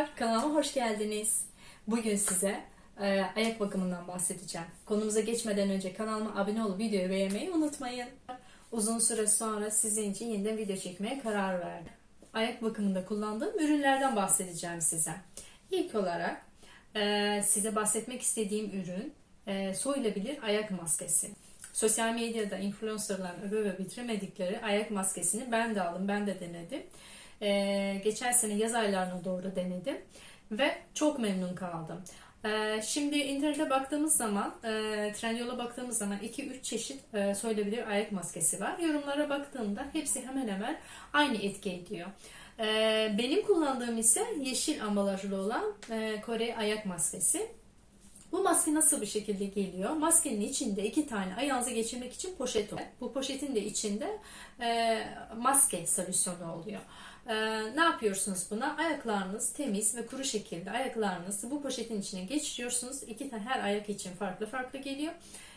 Merhabalar, kanalıma hoş geldiniz. Bugün size e, ayak bakımından bahsedeceğim. Konumuza geçmeden önce kanalıma abone olup videoyu beğenmeyi unutmayın. Uzun süre sonra sizin için yeniden video çekmeye karar verdim. Ayak bakımında kullandığım ürünlerden bahsedeceğim size. İlk olarak e, size bahsetmek istediğim ürün e, soyulabilir ayak maskesi. Sosyal medyada influencerların öve ve bitiremedikleri ayak maskesini ben de aldım, ben de denedim. Ee, geçen sene yaz aylarına doğru denedim ve çok memnun kaldım. Ee, şimdi internete baktığımız zaman, e, Trendyol'a baktığımız zaman 2-3 çeşit e, soyulabilir ayak maskesi var. Yorumlara baktığımda hepsi hemen hemen aynı etki ediyor. Ee, benim kullandığım ise yeşil ambalajlı olan e, Kore ayak maskesi. Bu maske nasıl bir şekilde geliyor? Maskenin içinde iki tane ayağınıza geçirmek için poşet var. Bu poşetin de içinde e, maske solüsyonu oluyor. E, ne yapıyorsunuz buna? Ayaklarınız temiz ve kuru şekilde ayaklarınızı bu poşetin içine geçiriyorsunuz. İki tane her ayak için farklı farklı geliyor.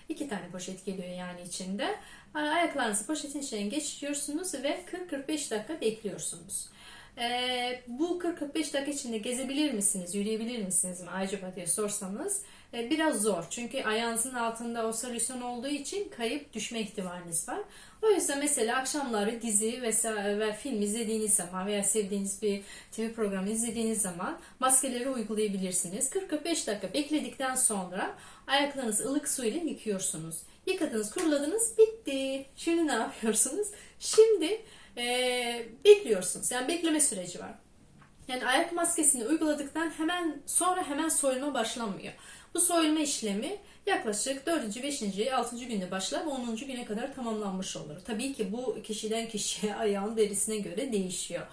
İki tane poşet geliyor yani içinde. Ayaklarınızı poşetin içine geçiriyorsunuz ve 40-45 dakika bekliyorsunuz. Ee, bu 40-45 dakika içinde gezebilir misiniz, yürüyebilir misiniz mi acaba diye sorsanız biraz zor. Çünkü ayağınızın altında o solüsyon olduğu için kayıp düşme ihtimaliniz var. O yüzden mesela akşamları dizi vesaire ve film izlediğiniz zaman veya sevdiğiniz bir TV programı izlediğiniz zaman maskeleri uygulayabilirsiniz. 40-45 dakika bekledikten sonra ayaklarınızı ılık su ile yıkıyorsunuz. Yıkadınız, kuruladınız, bitti. Şimdi ne yapıyorsunuz? Şimdi e, bekliyorsunuz. Yani bekleme süreci var. Yani ayak maskesini uyguladıktan hemen sonra hemen soyulma başlamıyor. Bu soyulma işlemi yaklaşık 4. 5. 6. günde başlar ve 10. güne kadar tamamlanmış olur. Tabii ki bu kişiden kişiye ayağın derisine göre değişiyor.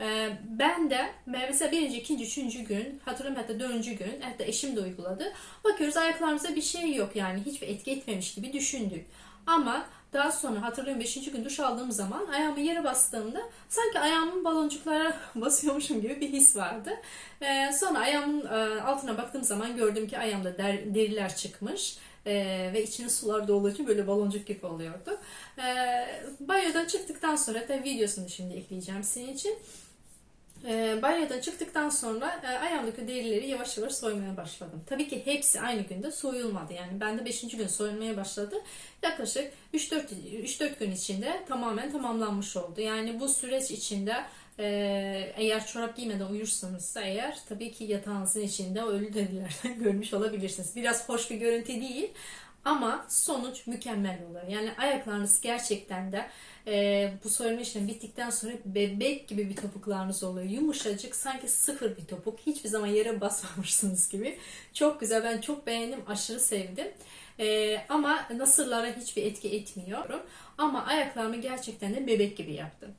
Ee, ben de mesela birinci, ikinci, üçüncü gün hatırlamıyorum hatta dördüncü gün hatta eşim de uyguladı. Bakıyoruz ayaklarımıza bir şey yok yani hiçbir etki etmemiş gibi düşündük. Ama daha sonra hatırlıyorum 5. gün duş aldığım zaman ayağımı yere bastığımda sanki ayağımın baloncuklara basıyormuşum gibi bir his vardı. Ee, sonra ayağımın e, altına baktığım zaman gördüm ki ayağımda der, deriler çıkmış. Ee, ve içine sular dolduğu için böyle baloncuk gibi oluyordu. Ee, banyodan çıktıktan sonra tabii videosunu şimdi ekleyeceğim senin için. E, banyodan çıktıktan sonra e, ayağımdaki derileri yavaş yavaş soymaya başladım. Tabii ki hepsi aynı günde soyulmadı. Yani bende 5. gün soyulmaya başladı. Yaklaşık 3-4 3-4 gün içinde tamamen tamamlanmış oldu. Yani bu süreç içinde e, eğer çorap giymeden uyursanızsa eğer tabii ki yatağınızın içinde ölü derilerden görmüş olabilirsiniz. Biraz hoş bir görüntü değil ama sonuç mükemmel oluyor. Yani ayaklarınız gerçekten de e, bu soyulma işlemi bittikten sonra bebek gibi bir topuklarınız oluyor. Yumuşacık sanki sıfır bir topuk. Hiçbir zaman yere basmamışsınız gibi. Çok güzel. Ben çok beğendim. Aşırı sevdim. E, ama nasırlara hiçbir etki etmiyor. Ama ayaklarımı gerçekten de bebek gibi yaptım.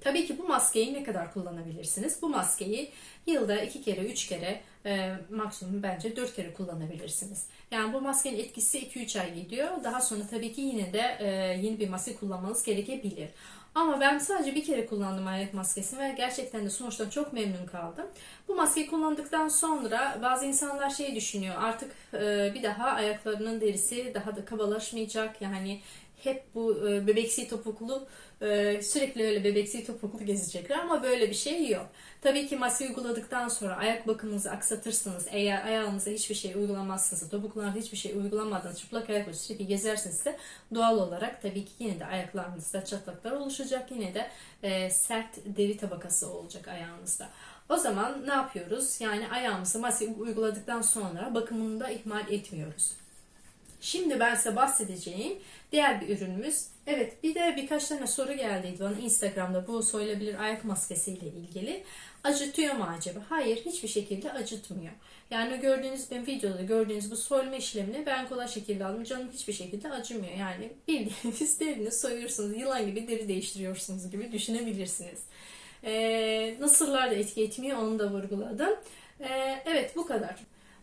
Tabii ki bu maskeyi ne kadar kullanabilirsiniz? Bu maskeyi yılda iki kere, üç kere, e, maksimum bence dört kere kullanabilirsiniz. Yani bu maskenin etkisi 2-3 ay gidiyor. Daha sonra tabii ki yine de e, yeni bir maske kullanmanız gerekebilir. Ama ben sadece bir kere kullandım ayak maskesini ve gerçekten de sonuçta çok memnun kaldım. Bu maskeyi kullandıktan sonra bazı insanlar şey düşünüyor artık e, bir daha ayaklarının derisi daha da kabalaşmayacak. Yani hep bu e, bebeksi topuklu e, sürekli öyle bebeksi topuklu gezecekler ama böyle bir şey yok. Tabii ki maske uyguladıktan sonra ayak bakımınızı aksatırsanız eğer ayağınıza hiçbir şey uygulamazsınız topuklarınıza hiçbir şey uygulamadan çıplak ayakla sürekli gezerseniz de doğal olarak tabii ki yine de ayaklarınızda çatlaklar oluşacak yine de e, sert deri tabakası olacak ayağınızda. O zaman ne yapıyoruz? Yani ayağımızı maske uyguladıktan sonra bakımını da ihmal etmiyoruz. Şimdi ben size bahsedeceğim diğer bir ürünümüz. Evet bir de birkaç tane soru geldiydi bana Instagram'da bu soyulabilir ayak maskesi ile ilgili. Acıtıyor mu acaba? Hayır hiçbir şekilde acıtmıyor. Yani gördüğünüz benim videoda gördüğünüz bu soyulma işlemini ben kolay şekilde aldım. Canım hiçbir şekilde acımıyor. Yani bildiğiniz derini soyuyorsunuz. Yılan gibi deri değiştiriyorsunuz gibi düşünebilirsiniz. Ee, nasırlar da etki etmiyor onu da vurguladım. Ee, evet bu kadar.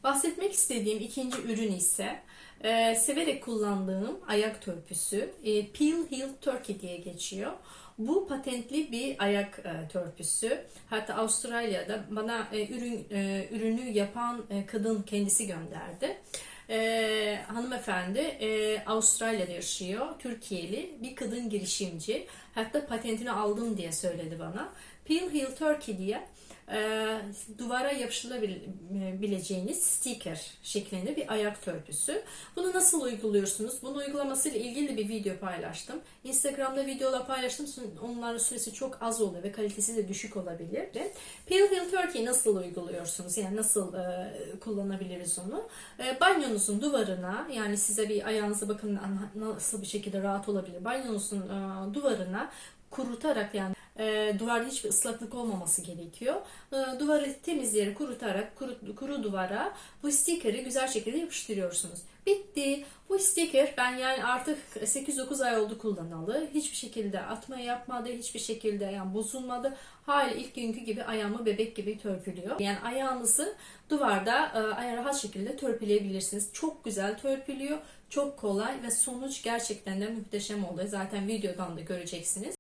Bahsetmek istediğim ikinci ürün ise e, severek kullandığım ayak törpüsü. E, Peel Heel Turkey diye geçiyor. Bu patentli bir ayak e, törpüsü. Hatta Avustralya'da bana e, ürün e, ürünü yapan e, kadın kendisi gönderdi. E, hanımefendi e, Avustralya'da yaşıyor. Türkiye'li bir kadın girişimci. Hatta patentini aldım diye söyledi bana. Peel Heel Turkey diye e, duvara yapıştırılabileceğiniz sticker şeklinde bir ayak törpüsü. Bunu nasıl uyguluyorsunuz? Bunu uygulamasıyla ilgili bir video paylaştım. Instagram'da videolar paylaştım. Onların süresi çok az oluyor ve kalitesi de düşük olabilir. Pale Hill Turkey nasıl uyguluyorsunuz? Yani nasıl e, kullanabiliriz onu? E, banyonuzun duvarına yani size bir ayağınıza bakın nasıl bir şekilde rahat olabilir. Banyonuzun e, duvarına kurutarak yani e, duvarda hiçbir ıslaklık olmaması gerekiyor. E, duvarı temiz yere kurutarak kuru, kuru duvara bu stikeri güzel şekilde yapıştırıyorsunuz. Bitti. Bu sticker ben yani artık 8-9 ay oldu kullanalı. Hiçbir şekilde atma yapmadı. Hiçbir şekilde yani bozulmadı. Hala ilk günkü gibi ayağımı bebek gibi törpülüyor. Yani ayağınızı duvarda e, rahat şekilde törpüleyebilirsiniz. Çok güzel törpülüyor. Çok kolay ve sonuç gerçekten de muhteşem oluyor. Zaten videodan da göreceksiniz.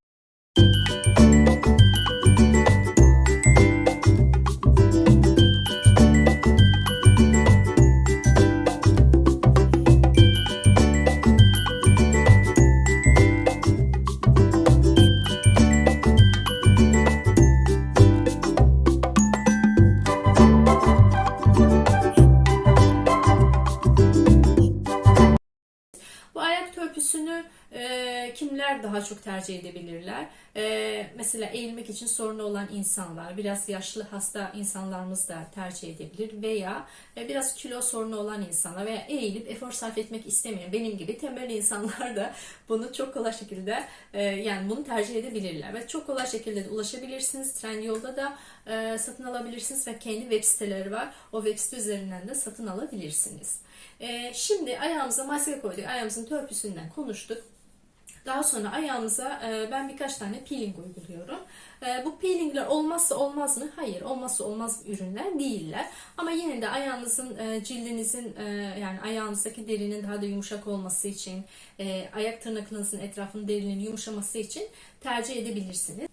Daha çok tercih edebilirler? E, mesela eğilmek için sorunu olan insanlar, biraz yaşlı hasta insanlarımız da tercih edebilir veya e, biraz kilo sorunu olan insanlar veya eğilip efor sarf etmek istemeyen benim gibi tembel insanlar da bunu çok kolay şekilde e, yani bunu tercih edebilirler ve çok kolay şekilde de ulaşabilirsiniz. Trendyol'da da e, satın alabilirsiniz ve kendi web siteleri var. O web site üzerinden de satın alabilirsiniz. E, şimdi ayağımıza maske koyduk. Ayağımızın törpüsünden konuştuk. Daha sonra ayağımıza e, ben birkaç tane peeling uyguluyorum. E, bu peelingler olmazsa olmaz mı? Hayır, olmazsa olmaz ürünler değiller. Ama yine de ayağınızın, e, cildinizin e, yani ayağınızdaki derinin daha da yumuşak olması için, e, ayak tırnaklarınızın etrafının derinin yumuşaması için tercih edebilirsiniz.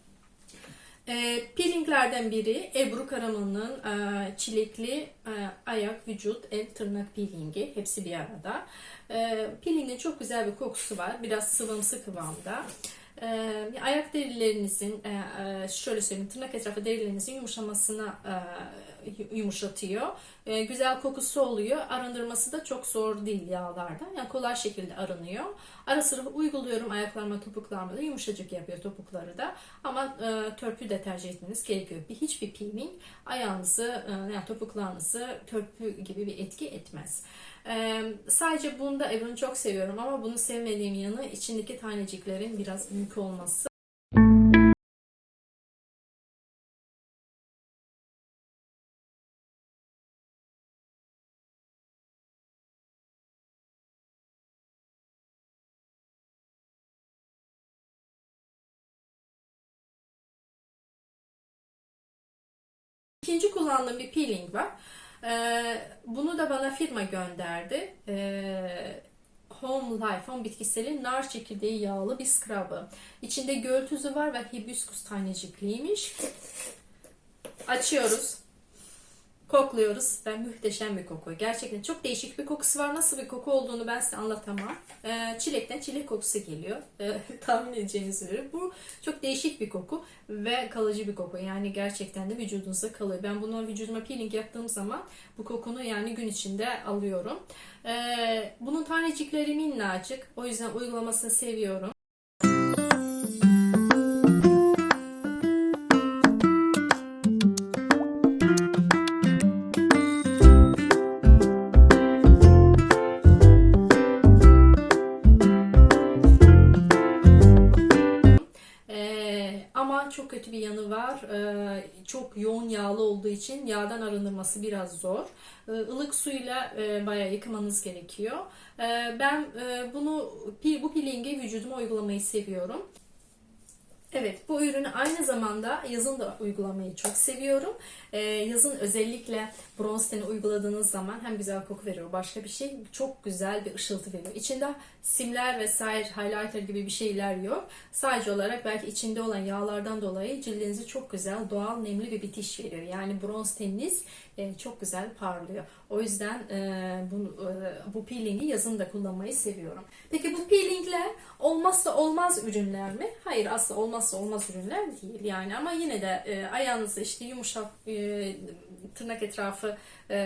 E, peelinglerden biri Ebru Karaman'ın e, çilekli e, ayak, vücut, el, tırnak peelingi. Hepsi bir arada. E, peelingin çok güzel bir kokusu var. Biraz sıvımsı kıvamda. E, ayak derilerinizin, e, e, şöyle söyleyeyim, tırnak etrafı derilerinizin yumuşamasına e, yumuşatıyor. E, güzel kokusu oluyor. Arındırması da çok zor değil yağlardan. Yani kolay şekilde arınıyor. Ara sıra uyguluyorum ayaklarıma, topuklarıma da yumuşacık yapıyor topukları da. Ama e, törpü de tercih etmeniz gerekiyor. Bir hiçbir peeling ayağınızı, e, yani topuklarınızı törpü gibi bir etki etmez. Ee, sadece bunda Ebru'nu çok seviyorum ama bunu sevmediğim yanı içindeki taneciklerin biraz büyük olması. İkinci kullandığım bir peeling var. Ee, bunu da bana firma gönderdi. Ee, Home Life, Home bitkiselin nar çekirdeği yağlı bir scrub'ı. İçinde göl tuzu var ve hibiskus tanecikliymiş. Açıyoruz. Kokluyoruz ve muhteşem bir koku. Gerçekten çok değişik bir kokusu var. Nasıl bir koku olduğunu ben size anlatamam. Ee, çilekten çilek kokusu geliyor. Ee, tahmin edeceğiniz üzere. Bu çok değişik bir koku ve kalıcı bir koku. Yani gerçekten de vücudunuza kalıyor. Ben bunu vücuduma peeling yaptığım zaman bu kokunu yani gün içinde alıyorum. Ee, bunun tanecikleri minnacık. O yüzden uygulamasını seviyorum. Yağdan arındırması biraz zor. Ee, ılık suyla e, bayağı yıkamanız gerekiyor. Ee, ben e, bunu bu peelingi vücuduma uygulamayı seviyorum. Evet bu ürünü aynı zamanda yazın da uygulamayı çok seviyorum. Ee, yazın özellikle bronz teni uyguladığınız zaman hem güzel koku veriyor başka bir şey çok güzel bir ışıltı veriyor. İçinde simler vesaire highlighter gibi bir şeyler yok. Sadece olarak belki içinde olan yağlardan dolayı cildinizi çok güzel doğal nemli bir bitiş veriyor. Yani bronz teniniz e, çok güzel parlıyor. O yüzden e, bu, e, bu peelingi yazın da kullanmayı seviyorum. Peki bu peelingler olmazsa olmaz ürünler mi? Hayır olmaz olmazsa olmaz ürünler değil yani ama yine de e, ayağınızı işte yumuşak e, tırnak etrafı e,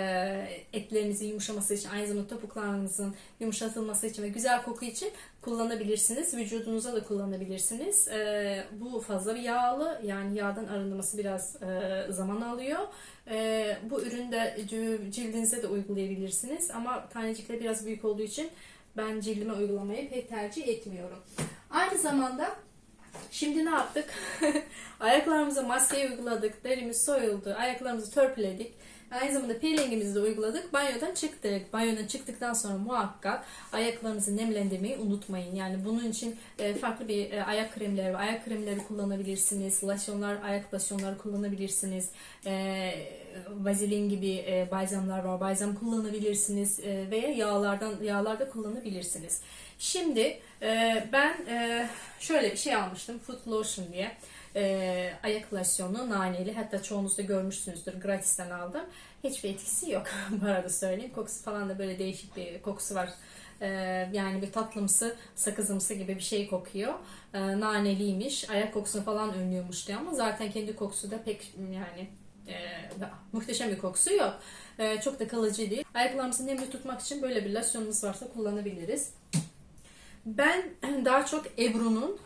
etlerinizin yumuşaması için aynı zamanda topuklarınızın yumuşatılması için ve güzel koku için kullanabilirsiniz. Vücudunuza da kullanabilirsiniz. E, bu fazla bir yağlı yani yağdan arındırması biraz e, zaman alıyor. E, bu ürünü de cildinize de uygulayabilirsiniz ama tanecikleri biraz büyük olduğu için ben cildime uygulamayı pek tercih etmiyorum. Aynı zamanda şimdi ne yaptık? Ayaklarımıza maskeyi uyguladık, derimiz soyuldu, ayaklarımızı törpüledik. Aynı zamanda peelingimizi de uyguladık. Banyodan çıktık. Banyodan çıktıktan sonra muhakkak ayaklarınızı nemlendirmeyi unutmayın. Yani bunun için e, farklı bir e, ayak kremleri ve ayak kremleri kullanabilirsiniz. Losyonlar, ayak losyonları kullanabilirsiniz. E, Vazelin gibi balzamlar var. Balzam kullanabilirsiniz veya yağlardan yağlarda kullanabilirsiniz. Şimdi ben şöyle bir şey almıştım. Foot lotion diye. E, ayak losyonu naneli. Hatta çoğunuz da görmüşsünüzdür. Gratisten aldım. Hiçbir etkisi yok. Bu arada söyleyeyim. Kokusu falan da böyle değişik bir kokusu var. E, yani bir tatlımsı, sakızımsı gibi bir şey kokuyor. E, naneliymiş. Ayak kokusunu falan önlüyormuş diye ama zaten kendi kokusu da pek yani e, muhteşem bir kokusu yok. E, çok da kalıcı değil. Ayaklarımızı nemli tutmak için böyle bir losyonumuz varsa kullanabiliriz. Ben daha çok Ebru'nun,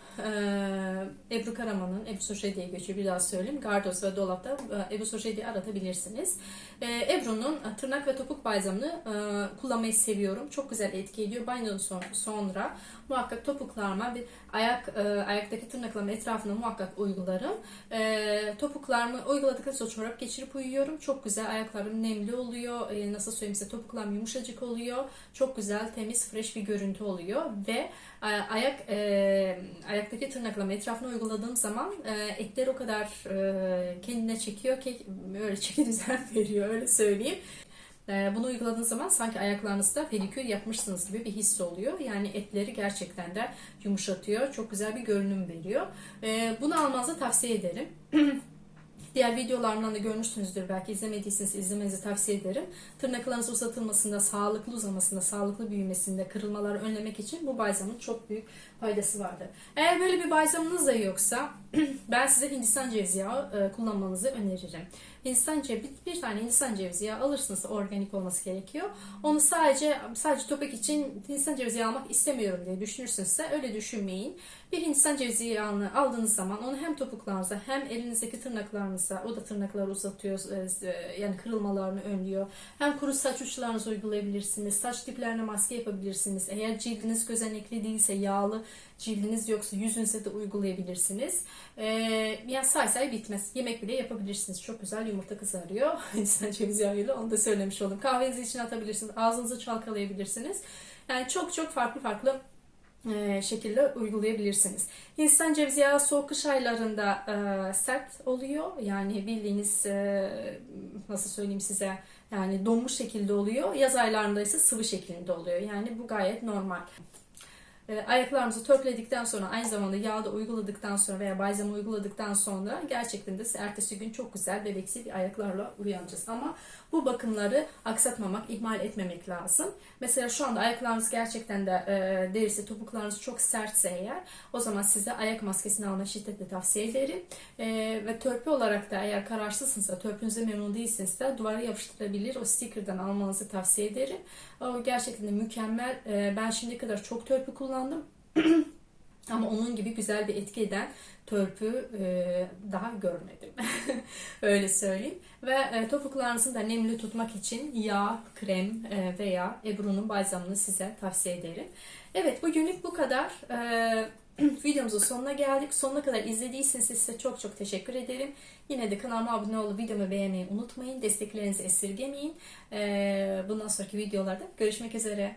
Ebru Karaman'ın, Ebru Soşe diye geçiyor bir daha söyleyeyim. Gardos ve dolapta e, Ebru Soşe diye aratabilirsiniz. E, Ebru'nun tırnak ve topuk balzamını e, kullanmayı seviyorum. Çok güzel etki ediyor. Banyodan son- sonra muhakkak topuklarıma bir ayak e, ayaktaki tırnaklarımın etrafına muhakkak uygularım. E, topuklarımı uyguladıktan sonra çorap geçirip uyuyorum. Çok güzel ayaklarım nemli oluyor. E, nasıl söyleyeyim size topuklarım yumuşacık oluyor. Çok güzel, temiz, fresh bir görüntü oluyor ve e, ayak e, ayaktaki tırnaklarımı etrafına uyguladığım zaman e, etler o kadar e, kendine çekiyor ki böyle çeki düzen veriyor öyle söyleyeyim. E, Bunu uyguladığınız zaman sanki ayaklarınızda pedikür yapmışsınız gibi bir his oluyor. Yani etleri gerçekten de yumuşatıyor. Çok güzel bir görünüm veriyor. E, Bunu almanızı tavsiye ederim. Diğer videolarımdan da görmüşsünüzdür belki izlemediyseniz izlemenizi tavsiye ederim. Tırnaklarınız uzatılmasında, sağlıklı uzamasında, sağlıklı büyümesinde, kırılmaları önlemek için bu balzamın çok büyük faydası vardır. Eğer böyle bir balzamınız da yoksa ben size Hindistan cevizi yağı e, kullanmanızı öneririm. Hindistan cevizi, bir tane Hindistan cevizi yağı alırsınız organik olması gerekiyor. Onu sadece sadece topak için Hindistan cevizi yağı almak istemiyorum diye düşünürsünüzse öyle düşünmeyin. Bir Hindistan cevizi yağını aldığınız zaman onu hem topuklarınıza hem elinizdeki tırnaklarınıza o da tırnakları uzatıyor e, yani kırılmalarını önlüyor. Hem kuru saç uçlarınıza uygulayabilirsiniz. Saç diplerine maske yapabilirsiniz. Eğer cildiniz gözenekli değilse yağlı cildiniz yoksa yüzünüze de uygulayabilirsiniz. Ee, yani say say bitmez. Yemek bile yapabilirsiniz. Çok güzel yumurta kızarıyor. Hindistan cevizi yağıyla onu da söylemiş oldum. Kahvenizi içine atabilirsiniz. Ağzınızı çalkalayabilirsiniz. Yani çok çok farklı farklı e, şekilde uygulayabilirsiniz. Hindistan cevizi yağı soğuk kış aylarında e, sert oluyor. Yani bildiğiniz e, nasıl söyleyeyim size yani donmuş şekilde oluyor. Yaz aylarında ise sıvı şeklinde oluyor. Yani bu gayet normal. E, ayaklarımızı törpüledikten sonra aynı zamanda yağda uyguladıktan sonra veya balzamı uyguladıktan sonra gerçekten de ertesi gün çok güzel bebeksi bir ayaklarla uyanacağız. Ama bu bakımları aksatmamak, ihmal etmemek lazım. Mesela şu anda ayaklarınız gerçekten de e, derisi, topuklarınız çok sertse eğer o zaman size ayak maskesini almayı şiddetle tavsiye ederim. E, ve törpü olarak da eğer kararsızsınızsa, törpünüzde memnun değilsinizse duvara yapıştırabilir. O sticker'dan almanızı tavsiye ederim. O gerçekten de mükemmel. E, ben şimdiye kadar çok törpü kullandım. Ama onun gibi güzel bir etki eden törpü e, daha görmedim. Öyle söyleyeyim. Ve e, topuklarınızı da nemli tutmak için yağ, krem e, veya Ebru'nun balzamını size tavsiye ederim. Evet bugünlük bu kadar. E, videomuzun sonuna geldik. Sonuna kadar izlediyseniz size çok çok teşekkür ederim. Yine de kanalıma abone olup videomu beğenmeyi unutmayın. Desteklerinizi esirgemeyin. E, bundan sonraki videolarda görüşmek üzere.